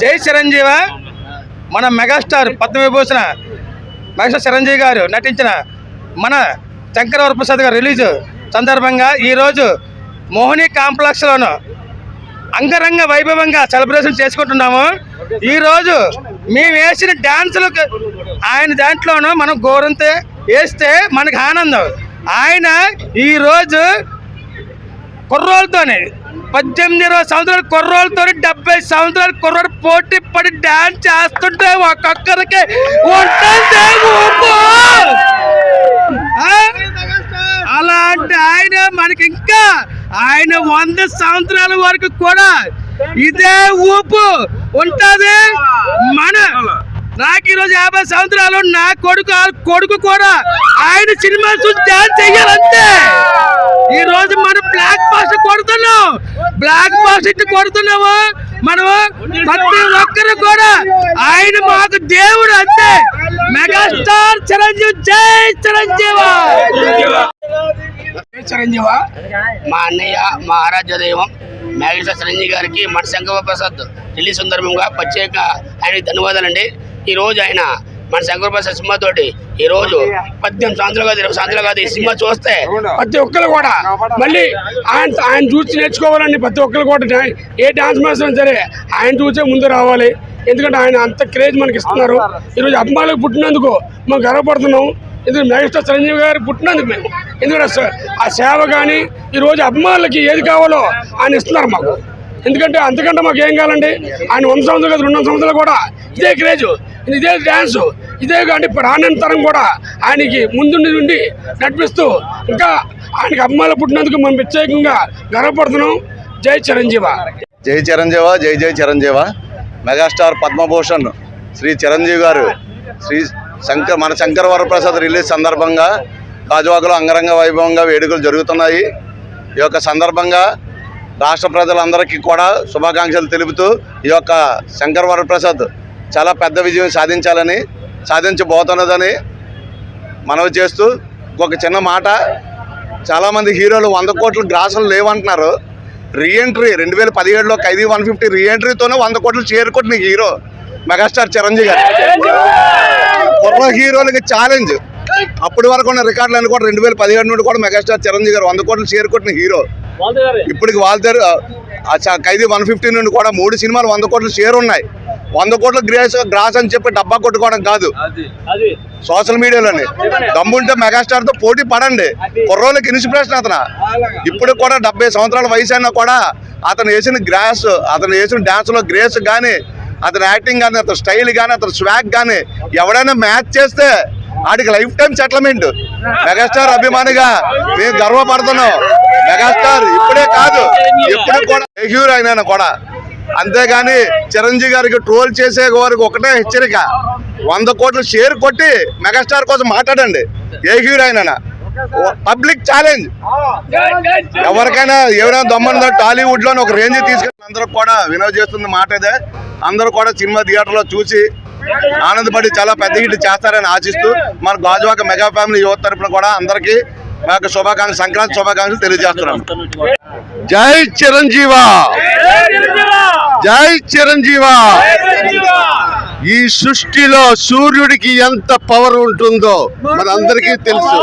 జై చిరంజీవ. మన megastar Padma Vibhushan megastar Chiranjeevi గారు నటించిన మన శంకరవర ప్రసాద్ గారు రిలీజ్ సందర్భంగా ఈరోజు మోహిని కాంప్లెక్స్లోను అంగరంగ వైభవంగా సెలబ్రేషన్ చేసుకుంటున్నాము. ఈరోజు మేము వేసిన డ్యాన్సులు ఆయన దాంట్లోనూ మనం గోరంతే వేస్తే మనకు ఆనందం. ఆయన ఈరోజు కుర్రోలతోనే పద్దెనిమిది ఇరవై సంవత్సరాలు కుర్రోళ్ళతో డెబ్బై సంవత్సరాలు కుర్రోడు పోటీ పడి డాన్స్ చేస్తుంటే ఒక్కొక్కరికి ఉంటుంది ఊపు. అలాంటి ఆయన మనకి ఇంకా ఆయన వంద సంవత్సరాల వరకు కూడా ఇదే ఊపు ఉంటది నాకు ఈరోజు యాభై సంవత్సరాలు నా కొడుకు కొడుకు కూడా ఆయన సినిమా చూసి డాన్స్ చెయ్యాలంతే. ఈ రోజు మనం బ్లాక్ పాస్ట్ కొడుతున్నాం. బ్లాక్ పాస్ట్ ఇట్టు కొడుతున్నాము. మనము ప్రతి ఒక్కరు కూడా ఆయన మాకు దేవుడు అంతే. మెగాస్టార్ చిరంజీవి జై చిరంజీవి. చిరంజీవ. మా అన్నయ్య మా ఆరాధ్య దైవం మేఘేశ్వర చిరంజీవి గారికి మన శంకర ప్రసాద్ రిలీజ్ సందర్భంగా ప్రత్యేక ఆయనకి ధన్యవాదాలండి. ఈ రోజు ఆయన మన శంకర ప్రసాద్ సినిమాతోటి ఈ రోజు పద్దెనిమిది సంవత్సరాలు కాదు ఇరవై సంవత్సరాలు కాదు ఈ సినిమా చూస్తే ప్రతి ఒక్కరు కూడా మళ్ళీ ఆయన ఆయన చూసి నేర్చుకోవాలండి ప్రతి ఒక్కరు కూడా ఏ డాన్స్ మాస్టర్ సరే ఆయన చూసే ముందు రావాలి. ఎందుకంటే ఆయన అంత క్రేజ్ మనకి ఇస్తున్నారు. ఈరోజు అభిమానులకు పుట్టినందుకు మేము గర్వపడుతున్నాం. ఎందుకంటే మెగాస్టార్ చిరంజీవి గారు పుట్టినందుకు మేము. ఎందుకంటే ఆ సేవ కానీ ఈరోజు అభిమానులకి ఏది కావాలో ఆయన ఇస్తున్నారు మాకు. ఎందుకంటే అంతకంటే మాకు ఏం కావాలండి? ఆయన వంద సంవత్సరాలు కాదు రెండు సంవత్సరాలు కూడా ఇదే క్రేజ్ ఇదే డ్యాన్స్ ఇదే కానీ ప్రాణాంతరం కూడా ఆయనకి ముందుండి నుండి నడిపిస్తూ ఇంకా ఆయనకి అభిమానులు పుట్టినందుకు మనం ప్రత్యేకంగా గర్వపడుతున్నాం. జై చిరంజీవ. జై చిరంజీవ జై జై చిరంజీవ. మెగాస్టార్ పద్మభూషణ్ శ్రీ చిరంజీవి గారు శ్రీ శంకర్ మన శంకర్ వరప్రసాద్ రిలీజ్ సందర్భంగా కాజువాకలో అంగరంగ వైభవంగా వేడుకలు జరుగుతున్నాయి. ఈ యొక్క సందర్భంగా రాష్ట్ర ప్రజలందరికీ కూడా శుభాకాంక్షలు తెలుపుతూ ఈ యొక్క శంకర్ వరప్రసాద్ చాలా పెద్ద విజయం సాధించాలని సాధించబోతున్నదని మనవి చేస్తూ ఒక చిన్న మాట. చాలామంది హీరోలు వంద కోట్లు గ్రాసులు లేవంటున్నారు. రీఎంట్రీ రెండు వేల పదిహేడులో ఖైదీ వన్ ఫిఫ్టీ రీఎంట్రీతోనే వంద కోట్లు చేరుకుంటున్న హీరో మెగాస్టార్ చిరంజీవి గారు. కుర్ర హీరోలకి ఛాలెంజ్ అప్పటి వరకు ఉన్న రికార్డులు కూడా రెండు వేల పదిహేడు నుండి కూడా మెగాస్టార్ చిరంజీవి గారు వంద కోట్లు చేరుకుంటున్న హీరో. ఇప్పటికి చ- ఖైదీ వన్ ఫిఫ్టీ నుండి కూడా మూడు సినిమాలు వంద కోట్లు షేర్ ఉన్నాయి. వంద కోట్ల గ్రాస్ గ్రాస్ అని చెప్పి డబ్బా కొట్టుకోవడం కాదు. సోషల్ మీడియాలోని. దమ్ముంటే మెగాస్టార్తో పోటీ పడండి. కుర్రోళ్ళకి ఇన్స్పిరేషన్ అతను? ఇప్పుడు కూడా డెబ్బై సంవత్సరాల వయసు అయినా కూడా అతను వేసిన గ్రాస్ అతను వేసిన డాన్స్లో గ్రేస్ కానీ అతని యాక్టింగ్ కానీ అతని స్టైల్ కానీ అతని స్వాగ్ కానీ ఎవడైనా మ్యాచ్ చేస్తే ఆడికి లైఫ్ టైం సెటిల్మెంట్ మెగాస్టార్ అభిమానిగా మేము గర్వపడుతున్నాం. మెగాస్టార్ ఇప్పుడే కాదు. ఎప్పుడు కూడా హీరో అయినా కూడా. అంతేగాని చిరంజీవి గారికి ట్రోల్ చేసే వారికి ఒకటే హెచ్చరిక. వంద కోట్ల షేర్ కొట్టి మెగాస్టార్ కోసం మాట్లాడండి. ఏ హీరో అయినా పబ్లిక్ ఛాలెంజ్. ఎవరికైనా ఎవరైనా దమ్మని టాలీవుడ్లో ఒక రేంజ్ తీసుకెళ్ళి అందరూ కూడా వినోద్ చేస్తుంది మాట ఇదే. అందరూ కూడా సినిమా థియేటర్లో చూసి ఆనందపడి చాలా పెద్ద హిట్ చేస్తారని ఆశిస్తూ మన గాజువాక మెగా ఫ్యామిలీ యువత తరపున కూడా అందరికీ మా యొక్క శుభాకాంక్ష సంక్రాంతి శుభాకాంక్షలు తెలియజేస్తున్నాం. జై చిరంజీవ. జై చిరంజీవ. ఈ సృష్టిలో సూర్యుడికి ఎంత పవర్ ఉంటుందో మనందరికీ తెలుసు.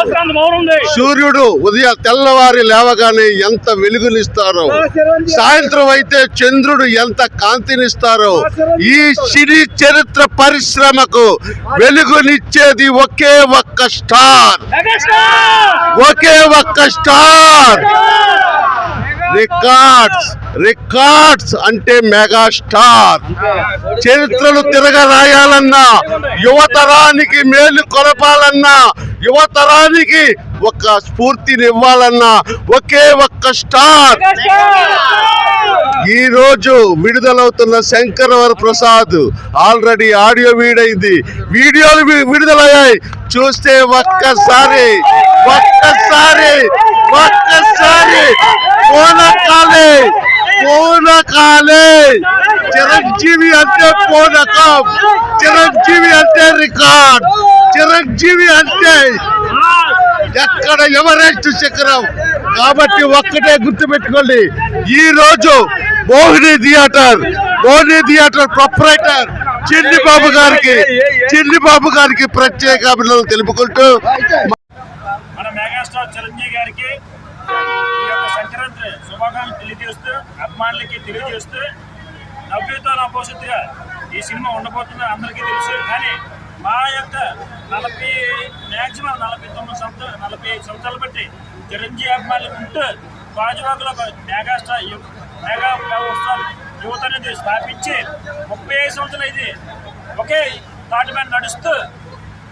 సూర్యుడు ఉదయం తెల్లవారి లేవగానే ఎంత వెలుగునిస్తారో. సాయంత్రం అయితే చంద్రుడు ఎంత కాంతినిస్తారో. ఈ సినీ చరిత్ర పరిశ్రమకు వెలుగునిచ్చేది ఒకే ఒక్క స్టార్. ఒకే ఒక్క స్టార్. రికార్డ్స్ రికార్డ్స్ అంటే మెగా స్టార్ చరిత్రలు తిరగ రాయాలన్నా యువతరానికి మేలు కొలపాలన్నా యువతరానికి ఒక స్ఫూర్తినివ్వాలన్నా ఒకే ఒక్క స్టార్. ఈ రోజు విడుదలవుతున్న శంకరవర ప్రసాద్ ఆల్రెడీ ఆడియో వీడైంది. వీడియోలు విడుదలయ్యాయి. చూస్తే ఒక్కసారి ఒక్కసారి ఒక్కసారి పూనకాలే. పూనకాలే. చిరంజీవి అంటే పూనకం. చిరంజీవి అంటే రికార్డ్. చిరంజీవి అంటే ఎక్కడ ఎవరెస్ట్ శిఖరం? కాబట్టి ఒక్కటే గుర్తుపెట్టుకోండి. ఈ రోజు Mohini theatre Mohini theatre proprietor Chinni Babu గారికి చిన్ని బాబు గారికి ప్రత్యేక అభినందనలు తెలుపుకుంటూ మన మెగాస్టార్ చిరంజీవి గారికి సంక్రాంతి శుభాకాంక్షలు తెలియజేస్తూ అభిమానులకి తెలియజేస్తూ నవ్వుతో నా భవిష్యత్తుగా ఈ సినిమా ఉండబోతుంది అందరికీ తెలుసు. కానీ మా యొక్క నలభై మ్యాక్సిమం నలభై తొమ్మిది సంవత్సరాలు నలభై ఐదు సంవత్సరాలు బట్టి చిరంజీవి అభిమానులు ఉంటూ గాజువాకలో ఒక మెగాస్టార్ యు- మెగా పవర్ యువత అనేది స్థాపించి ముప్పై ఐదు సంవత్సరాలు ఇది ఒకే తాటి మీద నడుస్తూ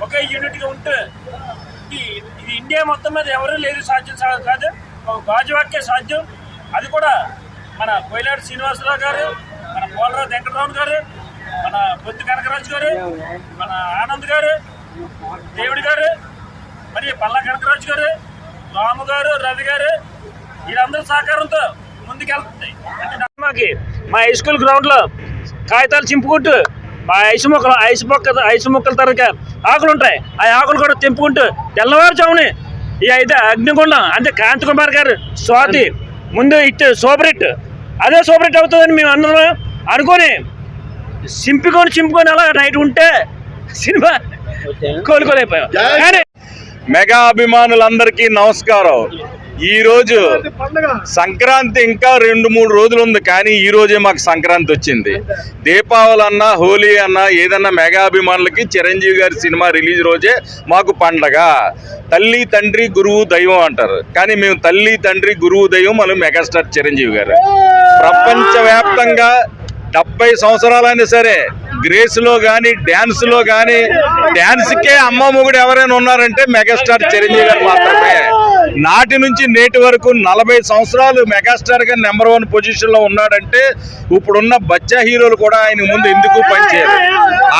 ఒకే యూనిట్గా ఉంటూ ఇది ఇండియా మొత్తం మీద ఎవరూ లేదు సాధ్యం సాగదు కాదు. ఒక గాజువాకే సాధ్యం. అది కూడా మన కోయిలాడి శ్రీనివాసరావు గారు మన పోలరావు వెంకటరావు గారు మన బొత్తి కనకరాజు గారు మన ఆనంద్ గారు దేవుడి గారు మరి పల్లా కనకరాజు గారు రాము గారు రవి గారు వీరందరి సహకారంతో ముందుకెళ్తుంది అంటే మా హై స్కూల్ గ్రౌండ్లో కాగితాలు చింపుకుంటూ మా ఐసు మొక్కలు ఐసు మొక్క ఐసు మొక్కల తరగ ఆకులు ఉంటాయి ఆ ఆకులు కూడా తెంపుకుంటూ తెల్లవారుజాముని ఈ అయితే అగ్నిగుండం అంటే కాంతి కుమార్ గారు స్వాతి ముందు ఇట్ సూపర్ హిట్ అదే సూపర్ హిట్ అవుతుందని మేము అందరం అనుకొని చింపుకొని చింపుకొని అలా నైట్ ఉంటే సినిమా కోలుకోలేకపోయాం. కానీ మెగా అభిమానులందరికీ నమస్కారం. ఈ రోజు సంక్రాంతి ఇంకా రెండు మూడు రోజులు ఉంది కానీ ఈ రోజే మాకు సంక్రాంతి వచ్చింది. దీపావళి అన్నా హోలీ అన్నా ఏదన్నా మెగా అభిమానులకి చిరంజీవి గారి సినిమా రిలీజ్ రోజే మాకు పండగ. తల్లి తండ్రి గురువు దైవం అంటారు. కానీ మేము తల్లి తండ్రి గురువు దైవం మనం మెగాస్టార్ చిరంజీవి గారు. ప్రపంచవ్యాప్తంగా డెబ్బై సంవత్సరాలైనా సరే గ్రేస్లో కానీ డ్యాన్స్లో కానీ డ్యాన్స్కే అమ్మ మొగుడు ఎవరైనా ఉన్నారంటే మెగాస్టార్ చిరంజీవి గారు మాత్రమే. నాటి నుంచి నేటి వరకు నలభై సంవత్సరాలు మెగాస్టార్గా నెంబర్ వన్ పొజిషన్లో ఉన్నాడంటే ఇప్పుడున్న బచ్చా హీరోలు కూడా ఆయన ముందు ఎందుకు పనిచేయరు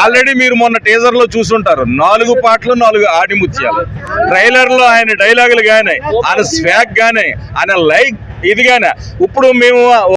ఆల్రెడీ మీరు మొన్న టీజర్లో చూసుంటారు. నాలుగు పాటలు నాలుగు ఆడిముత్యాలు. ట్రైలర్లో ఆయన డైలాగులు గానే ఆయన స్వాగ్ గానే ఆయన లైక్ ఇది గానే. ఇప్పుడు మేము